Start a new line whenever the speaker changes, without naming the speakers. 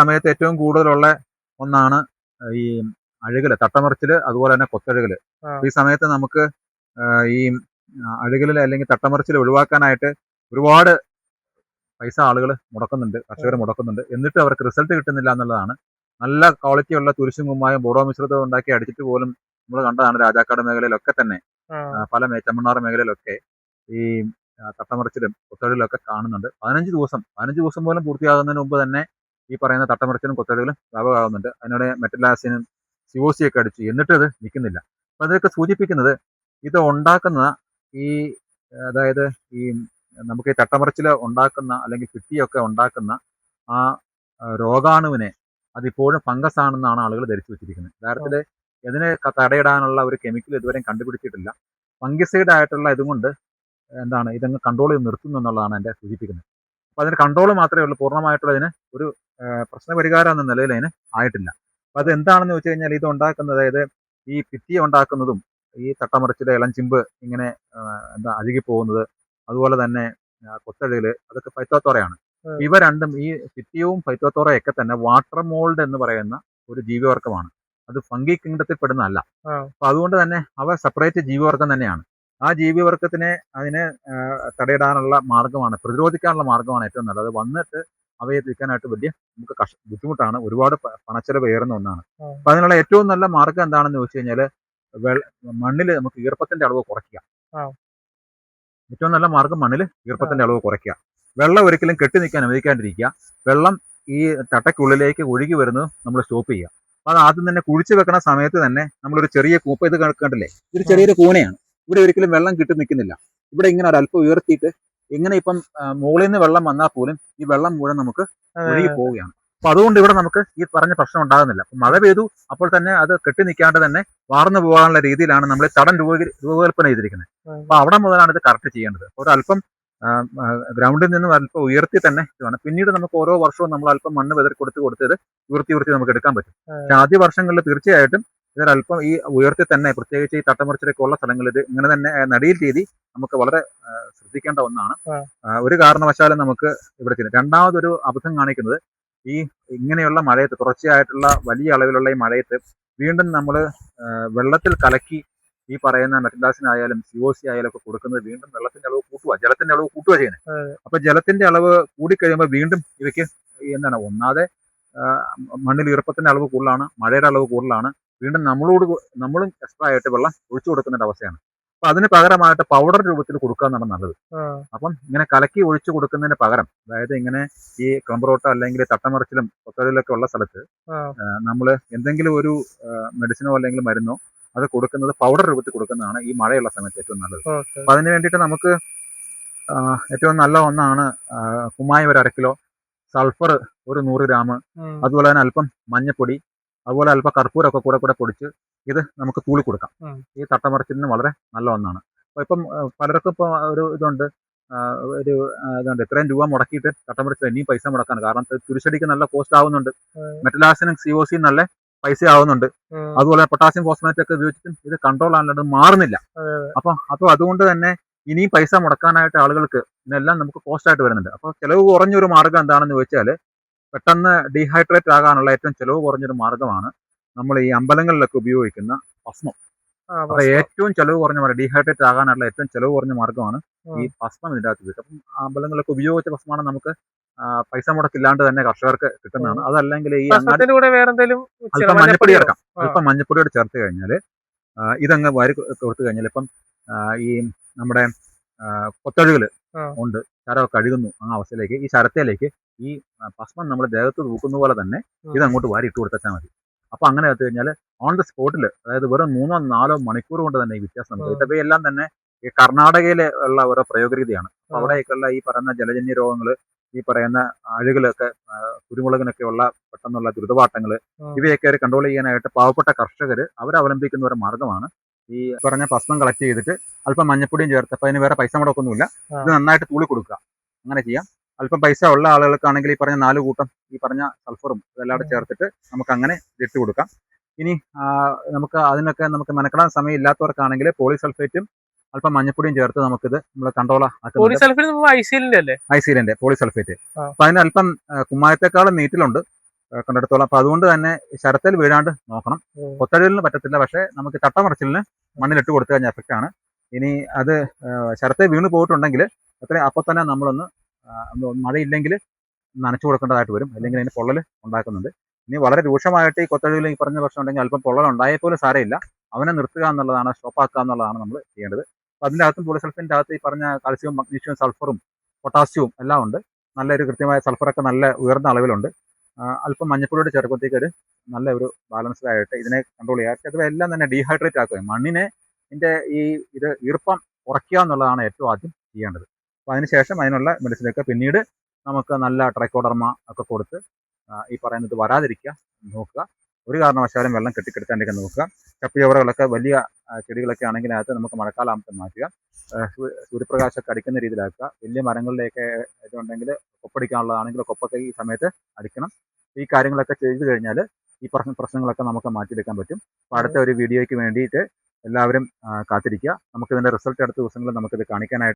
സമയത്ത് ഏറ്റവും കൂടുതലുള്ള ഒന്നാണ് ഈ അഴുകൽ തട്ടമറിച്ചിൽ അതുപോലെ തന്നെ
കൊത്തഴുകൽ.
ഈ സമയത്ത് നമുക്ക് ഈ അഴുകലിൽ അല്ലെങ്കിൽ തട്ടമറിച്ചിൽ ഒഴിവാക്കാനായിട്ട് ഒരുപാട് പൈസ ആളുകൾ മുടക്കുന്നുണ്ട് കർഷകർ മുടക്കുന്നുണ്ട്. എന്നിട്ട് അവർക്ക് റിസൾട്ട് കിട്ടുന്നില്ല എന്നുള്ളതാണ്. നല്ല ക്വാളിറ്റി ഉള്ള തുരിശും കുമ്മായും ബോഡോ മിശ്രിതം ഉണ്ടാക്കി അടിച്ചിട്ട് പോലും നമ്മൾ കണ്ടതാണ് രാജാക്കാട് മേഖലയിലൊക്കെ തന്നെ. പല ചമ്മണ്ണാറ് മേഖലയിലൊക്കെ ഈ തട്ടമറിച്ചിലും കൊത്തടിയിലൊക്കെ കാണുന്നുണ്ട്. പതിനഞ്ച് ദിവസം പതിനഞ്ച് ദിവസം പോലും പൂർത്തിയാകുന്നതിന് മുമ്പ് തന്നെ ഈ പറയുന്ന തട്ടമറിച്ചിലും കൊത്തടികളും വ്യാപകമാകുന്നുണ്ട്. അതിനിടെ മെറ്റലാസിനും സിഒസിയൊക്കെ അടിച്ചു. എന്നിട്ട് ഇത് നിൽക്കുന്നില്ല. അപ്പം അതൊക്കെ സൂചിപ്പിക്കുന്നത് ഇത് ഉണ്ടാക്കുന്ന ഈ അതായത് ഈ നമുക്ക് ഈ തട്ടമറിച്ചിൽ ഉണ്ടാക്കുന്ന അല്ലെങ്കിൽ ഫിറ്റിയൊക്കെ ഉണ്ടാക്കുന്ന ആ രോഗാണുവിനെ അതിപ്പോഴും ഫംഗസ് ആണെന്നാണ് ആളുകൾ ധരിച്ചു വെച്ചിരിക്കുന്നത്. യഥാർത്ഥത്തിൽ ഇതിനെ തടയിടാനുള്ള ഒരു കെമിക്കൽ ഇതുവരെയും കണ്ടുപിടിച്ചിട്ടില്ല. ഫംഗിസൈഡ് ആയിട്ടുള്ള ഇതുകൊണ്ട് എന്താണ് ഇതങ്ങ് കൺട്രോൾ ചെയ്ത് നിർത്തുന്നു എന്നുള്ളതാണ് എന്റെ സൂചിപ്പിക്കുന്നത്. അപ്പോൾ അതിന് കൺട്രോൾ മാത്രമേ ഉള്ളൂ. പൂർണമായിട്ടുള്ള ഇതിന് ഒരു പ്രശ്നപരിഹാരം എന്ന നിലയിൽ അതിന് ആയിട്ടില്ല. അപ്പോൾ അത് എന്താണെന്ന് വെച്ച് കഴിഞ്ഞാൽ ഇത് ഉണ്ടാക്കുന്നത് അതായത് ഈ ഭിത്തി ഉണ്ടാക്കുന്നതും ഈ തട്ടമറിച്ചിലെ ഇളംചിമ്പ് ഇങ്ങനെ എന്താ അഴുകി പോകുന്നത് അതുപോലെ തന്നെ കൊത്തഴയിൽ അതൊക്കെ പൈത്തോത്തോറയാണ് ഇവ രണ്ടും ഈ ഭിത്തിയവും പൈത്തോത്തോറയൊക്കെ തന്നെ വാട്ടർ മോൾഡ് എന്ന് പറയുന്ന ഒരു ജീവിവർഗമാണ്. അത് ഫംഗി കിങ്ഡത്തിൽ പെടുന്നതല്ല. അപ്പൊ അതുകൊണ്ട് തന്നെ അവ സെപ്പറേറ്റ് ജീവിവർഗം തന്നെയാണ്. ആ ജീവിവർഗത്തിനെ അതിനെ തടയിടാനുള്ള മാർഗമാണ് പ്രതിരോധിക്കാനുള്ള മാർഗമാണ് ഏറ്റവും നല്ലത്. വന്നിട്ട് അവയെ തിരിക്കാനായിട്ട് വലിയ നമുക്ക് കഷ ബുദ്ധിമുട്ടാണ്. ഒരുപാട് പണച്ചെലവ് ഏറുന്ന ഒന്നാണ്. അപ്പൊ അതിനുള്ള ഏറ്റവും നല്ല മാർഗം എന്താണെന്ന് ചോദിച്ചു കഴിഞ്ഞാൽ മണ്ണിൽ നമുക്ക് ഈർപ്പത്തിന്റെ അളവ് കുറയ്ക്കുക. ഏറ്റവും നല്ല മാർഗം മണ്ണിൽ ഈർപ്പത്തിന്റെ അളവ് കുറയ്ക്കുക. വെള്ളം ഒരിക്കലും കെട്ടി നിൽക്കാൻ അനുവദിക്കാണ്ടിരിക്കുക. വെള്ളം ഈ തട്ടയ്ക്കുള്ളിലേക്ക് ഒഴുകി വരുന്നത് നമ്മൾ സ്റ്റോപ്പ് ചെയ്യുക. അപ്പൊ അത് ആദ്യം തന്നെ കുഴിച്ചു വെക്കുന്ന സമയത്ത് തന്നെ നമ്മളൊരു ചെറിയ കൂപ്പ ഇത് കണ്ടില്ലേ? ഇതൊരു ചെറിയൊരു കൂനയാണ്. ഇവിടെ ഒരിക്കലും വെള്ളം കിട്ടി നിൽക്കുന്നില്ല. ഇവിടെ ഇങ്ങനെ ഒരു അല്പം ഉയർത്തിയിട്ട് ഇങ്ങനെ ഇപ്പം മുകളിൽ നിന്ന് വെള്ളം വന്നാൽ പോലും ഈ വെള്ളം മുഴുവൻ നമുക്ക് ഒഴുകി പോവുകയാണ്. അപ്പൊ അതുകൊണ്ട് ഇവിടെ നമുക്ക് ഈ പറഞ്ഞ പ്രശ്നം ഉണ്ടാകുന്നില്ല. മഴ പെയ്തു അപ്പോൾ തന്നെ അത് കെട്ടി നിൽക്കാണ്ട് തന്നെ വാർന്നു പോകാനുള്ള രീതിയിലാണ് നമ്മൾ തടം രൂപ രൂപകൽപ്പന ചെയ്തിരിക്കുന്നത്. അപ്പൊ അവിടെ മുതലാണ് ഇത് കറക്റ്റ് ചെയ്യേണ്ടത്. ഒരല്പം ഗ്രൗണ്ടിൽ നിന്നും അല്പം ഉയർത്തി തന്നെ വേണം പിന്നീട് നമുക്ക് ഓരോ വർഷവും നമ്മൾ അല്പം മണ്ണ് വെതറി കൊടുത്ത് കൊടുത്ത് ഇത് ഉയർത്തി ഉയർത്തി നമുക്ക് എടുക്കാൻ പറ്റും. പക്ഷെ ആദ്യ വർഷങ്ങളിൽ തീർച്ചയായിട്ടും ഇതൊരല്പം ഈ ഉയർത്തി തന്നെ പ്രത്യേകിച്ച് ഈ തട്ടമറിച്ചിലൊക്കെ ഉള്ള സ്ഥലങ്ങളിൽ ഇത് ഇങ്ങനെ തന്നെ നടിയിൽ രീതി നമുക്ക് വളരെ ശ്രദ്ധിക്കേണ്ട ഒന്നാണ്. ഒരു കാരണവശാലും നമുക്ക് ഇവിടെ ചെയ്യുന്നത്. രണ്ടാമതൊരു അബദ്ധം കാണിക്കുന്നത് ഈ ഇങ്ങനെയുള്ള മഴയത്ത് തുടർച്ചയായിട്ടുള്ള വലിയ അളവിലുള്ള ഈ മഴയത്ത് വീണ്ടും നമ്മൾ വെള്ളത്തിൽ കലക്കി ഈ പറയുന്ന മെറ്റലാസിനായാലും സി ഒ സി ആയാലും ഒക്കെ കൊടുക്കുന്നത് വീണ്ടും വെള്ളത്തിന്റെ അളവ് കൂട്ടുക ജലത്തിന്റെ അളവ് കൂട്ടുക ചെയ്യുന്നത്. അപ്പൊ ജലത്തിന്റെ അളവ് കൂടിക്കഴിയുമ്പോൾ വീണ്ടും ഇവയ്ക്ക് എന്താണ് ഒന്നാതെ മണ്ണിൽ ഈർപ്പത്തിന്റെ അളവ് കൂടുതലാണ് മഴയുടെ അളവ് കൂടുതലാണ് വീണ്ടും നമ്മളോട് നമ്മളും എക്സ്ട്രാ ആയിട്ട് വെള്ളം ഒഴിച്ചു കൊടുക്കുന്ന ഒരു അവസ്ഥയാണ്. അപ്പൊ അതിന് പകരമായിട്ട് പൗഡർ രൂപത്തിൽ കൊടുക്കുക എന്നാണ് നല്ലത് അപ്പം ഇങ്ങനെ കലക്കി ഒഴിച്ചു കൊടുക്കുന്നതിന് പകരം അതായത് ഇങ്ങനെ ഈ ക്ലംബറോട്ട അല്ലെങ്കിൽ തട്ടമറിച്ചിലും പൊത്തലിലൊക്കെ ഉള്ള സ്ഥലത്ത്
നമ്മൾ
നമ്മൾ എന്തെങ്കിലും ഒരു മെഡിസിനോ അല്ലെങ്കിൽ മരുന്നോ അത് കൊടുക്കുന്നത് പൗഡർ രൂപത്തിൽ കൊടുക്കുന്നതാണ് ഈ മഴയുള്ള സമയത്ത് ഏറ്റവും നല്ലത്. അപ്പൊ അതിന് വേണ്ടിയിട്ട് നമുക്ക് ഏറ്റവും നല്ല ഒന്നാണ് കുമ്മായ കുമ്മായം ഒരു അര കിലോ സൾഫർ ഒരു നൂറ് ഗ്രാം അതുപോലെ തന്നെ അല്പം മഞ്ഞപ്പൊടി അതുപോലെ അല്പം കർപ്പൂരമൊക്കെ കൂടെ കൂടെ പൊടിച്ച് ഇത് നമുക്ക് തൂളി കൊടുക്കാം. ഈ തട്ടമറച്ചിലിന് വളരെ നല്ല ഒന്നാണ്. അപ്പൊ ഇപ്പം പലർക്കും ഇപ്പോൾ ഒരു ഇതുണ്ട്. ഒരു ഇതുണ്ട്. ഇത്രയും രൂപ മുടക്കിയിട്ട് തട്ടമറിച്ച് ഇനിയും പൈസ മുടക്കാണ്. കാരണം തുരിശടിക്ക് നല്ല കോസ്റ്റ് ആവുന്നുണ്ട്. മെറ്റലാസിനും സി ഒ സിയും നല്ല പൈസ ആവുന്നുണ്ട്. അതുപോലെ പൊട്ടാസ്യം ഫോസ്ഫേറ്റ് ഒക്കെ ഉപയോഗിച്ചിട്ടും ഇത് കൺട്രോൾ ആണല്ലോ മാറുന്നില്ല. അപ്പൊ അപ്പൊ അതുകൊണ്ട് തന്നെ ഇനിയും പൈസ മുടക്കാനായിട്ട് ആളുകൾക്ക് ഇതെല്ലാം നമുക്ക് കോസ്റ്റ് ആയിട്ട് വരുന്നുണ്ട്. അപ്പൊ ചിലവ് കുറഞ്ഞൊരു മാർഗം എന്താണെന്ന് ചോദിച്ചാൽ പെട്ടെന്ന് ഡീഹൈഡ്രേറ്റ് ആകാനുള്ള ഏറ്റവും ചെലവ് കുറഞ്ഞൊരു മാർഗമാണ് നമ്മൾ ഈ അമ്പലങ്ങളിലൊക്കെ ഉപയോഗിക്കുന്ന ഭസ്മം. അപ്പൊ ഏറ്റവും ചെലവ് കുറഞ്ഞ മാർഗം ഡീഹൈഡ്രേറ്റ് ആകാനുള്ള ഏറ്റവും ചെലവ് കുറഞ്ഞ മാർഗമാണ് ഈ. ഭസ്മം ഇതിന്റെ അകത്ത് ഉപയോഗിക്കുക അപ്പം അമ്പലങ്ങളിലൊക്കെ ഉപയോഗിച്ച ഭസ്മാണ് നമുക്ക് പൈസ മുടക്കില്ലാണ്ട് തന്നെ കർഷകർക്ക് കിട്ടുന്നതാണ്. അതല്ലെങ്കിൽ ഈ അല്പം മഞ്ഞപ്പൊടി ചേർക്കാം. അല്പം മഞ്ഞപ്പൊടിയോട് ചേർത്ത് കഴിഞ്ഞാൽ ഇതങ്ങ് വാരി കൊടുത്തു കഴിഞ്ഞാൽ ഇപ്പം ഈ നമ്മുടെ
കൊത്തഴുകൾ
ഉണ്ട്. ചരമൊക്കെ കഴുകുന്നു ആ അവസ്ഥയിലേക്ക് ഈ ശരത്തേലേക്ക് ഈ ഭസ്മം നമ്മുടെ ദേഹത്ത് തൂക്കുന്ന പോലെ തന്നെ ഇത് അങ്ങോട്ട് വാരി ഇട്ട് കൊടുത്താൽ മതി. അപ്പൊ അങ്ങനെ എടുത്തു കഴിഞ്ഞാൽ ഓൺ ദ സ്പോട്ടിൽ അതായത് വെറും മൂന്നോ നാലോ മണിക്കൂർ കൊണ്ട് തന്നെ ഈ വ്യത്യാസം നമുക്ക്. തന്നെ ഈ കർണാടകയിലെ ഉള്ള ഓരോ പ്രയോഗരീതിയാണ്. അപ്പൊ
ആ.
അവിടെയൊക്കെയുള്ള ഈ പറയുന്ന ജലജന്യ രോഗങ്ങൾ ഈ പറയുന്ന അഴുകലൊക്കെ കുരുമുളകിനൊക്കെ ഉള്ള പെട്ടെന്നുള്ള ദ്രുതപാട്ടങ്ങൾ ഇവയൊക്കെ അവർ കൺട്രോൾ ചെയ്യാനായിട്ട് പാവപ്പെട്ട കർഷകർ അവരവലംബിക്കുന്ന ഒരു മാർഗമാണ് ഈ പറഞ്ഞ ഭസ്മം കളക്ട് ചെയ്തിട്ട് അല്പം മഞ്ഞപ്പൊടിയും ചേർത്ത് അപ്പൊ അതിന് വേറെ പൈസ മുടക്കൊന്നുമില്ല. ഇത് നന്നായിട്ട് തൂളി കൊടുക്കുക അങ്ങനെ ചെയ്യാം. അല്പം പൈസ ഉള്ള ആളുകൾക്കാണെങ്കിൽ ഈ പറഞ്ഞ നാല് കൂട്ടം ഈ പറഞ്ഞ സൾഫറും ഇതെല്ലാം കൂടെ ചേർത്തിട്ട് നമുക്ക് അങ്ങനെ ഇട്ട് കൊടുക്കാം. ഇനി നമുക്ക് അതിനൊക്കെ നമുക്ക് മെനക്കെടാൻ സമയം ഇല്ലാത്തവർക്കാണെങ്കിൽ പോളിസൾഫേറ്റും അല്പം മഞ്ഞപ്പൊടിയും ചേർത്ത് നമുക്കിത് നമ്മൾ കൺട്രോൾ
ഐസിലിന്റെ
പോളിസൾഫേറ്റ്. അപ്പൊ അതിന് അല്പം കുമ്മായത്തെക്കാളും നീറ്റിലുണ്ട്. കണ്ടെടുത്തോളാം. അപ്പൊ അതുകൊണ്ട് തന്നെ ശരത്തിൽ വീഴാണ്ട് നോക്കണം. കൊത്തഴലിന് പറ്റത്തില്ല. പക്ഷേ നമുക്ക് തട്ടമറച്ചിലിന് മണ്ണിലിട്ട് കൊടുത്തു കഴിഞ്ഞ എഫക്റ്റ് ആണ്. ഇനി അത് ശരത്തെ വീണ് പോയിട്ടുണ്ടെങ്കിൽ അത്രയും അപ്പൊ തന്നെ നമ്മളൊന്ന് മഴയില്ലെങ്കിൽ നനച്ചു കൊടുക്കേണ്ടതായിട്ട് വരും. അല്ലെങ്കിൽ അതിന് പൊള്ളൽ ഉണ്ടാക്കുന്നുണ്ട്. ഇനി വളരെ രൂക്ഷമായിട്ട് ഈ കൊത്തടിയിൽ ഈ പറഞ്ഞ പ്രശ്നം ഉണ്ടെങ്കിൽ അല്പം പൊള്ളൽ ഉണ്ടായാൽ പോലും സാരമില്ല. അവനെ നിർത്തുക എന്നുള്ളതാണ് സ്റ്റോപ്പാക്കുക എന്നുള്ളതാണ് നമ്മൾ ചെയ്യേണ്ടത്. അപ്പൊ അതിന്റെ അകത്തും പോളിസൾഫിന്റെ അകത്ത് ഈ പറഞ്ഞ കാൽസ്യവും മഗ്നീഷ്യവും സൾഫറും പൊട്ടാസ്യവും എല്ലാം ഉണ്ട്. നല്ലൊരു കൃത്യമായ സൾഫറൊക്കെ നല്ല ഉയർന്ന അളവിലുണ്ട്. അല്പം മഞ്ഞപ്പൊടിയോട് ചേർക്കുമ്പോഴത്തേക്ക് ഒരു നല്ല ഒരു ബാലൻസ്ഡ് ആയിട്ട് ഇതിനെ കൺട്രോൾ ചെയ്യുക. അത് എല്ലാം തന്നെ ഡീഹൈഡ്രേറ്റ് ആക്കുക. മണ്ണിനെ ഇതിന്റെ ഈ ഇത് ഈർപ്പം കുറയ്ക്കുക എന്നുള്ളതാണ് ഏറ്റവും ആദ്യം ചെയ്യേണ്ടത്. അപ്പോൾ അതിനുശേഷം അതിനുള്ള മെഡിസിനൊക്കെ പിന്നീട് നമുക്ക് നല്ല ട്രൈക്കോഡർമ ഒക്കെ കൊടുത്ത് ഈ പറയുന്നത് വരാതിരിക്കുക നോക്കുക. ഒരു കാരണവശാലും വെള്ളം കെട്ടിക്കെടുത്താണ്ടൊക്കെ നോക്കുക. ചപ്പിയോറകളൊക്കെ വലിയ ചെടികളൊക്കെ ആണെങ്കിൽ അകത്ത് നമുക്ക് മഴക്കാലാമത്തെ മാറ്റുക. സൂര്യപ്രകാശമൊക്കെ അടിക്കുന്ന രീതിയിലാക്കുക. വലിയ മരങ്ങളിലേക്ക് ഇതുണ്ടെങ്കിൽ കൊപ്പടിക്കാനുള്ളതാണെങ്കിൽ കൊപ്പൊക്കെ ഈ സമയത്ത് അടിക്കണം. ഈ കാര്യങ്ങളൊക്കെ ചെയ്തു കഴിഞ്ഞാൽ ഈ പ്രശ്ന പ്രശ്നങ്ങളൊക്കെ നമുക്ക് മാറ്റിയെടുക്കാൻ പറ്റും. അപ്പോൾ അടുത്ത ഒരു വീഡിയോയ്ക്ക് വേണ്ടിയിട്ട് എല്ലാവരും കാത്തിരിക്കുക. നമുക്ക് ഇതിന്റെ റിസൾട്ട് അടുത്ത ദിവസങ്ങളിൽ നമുക്കിത് കാണിക്കാനായിട്ട്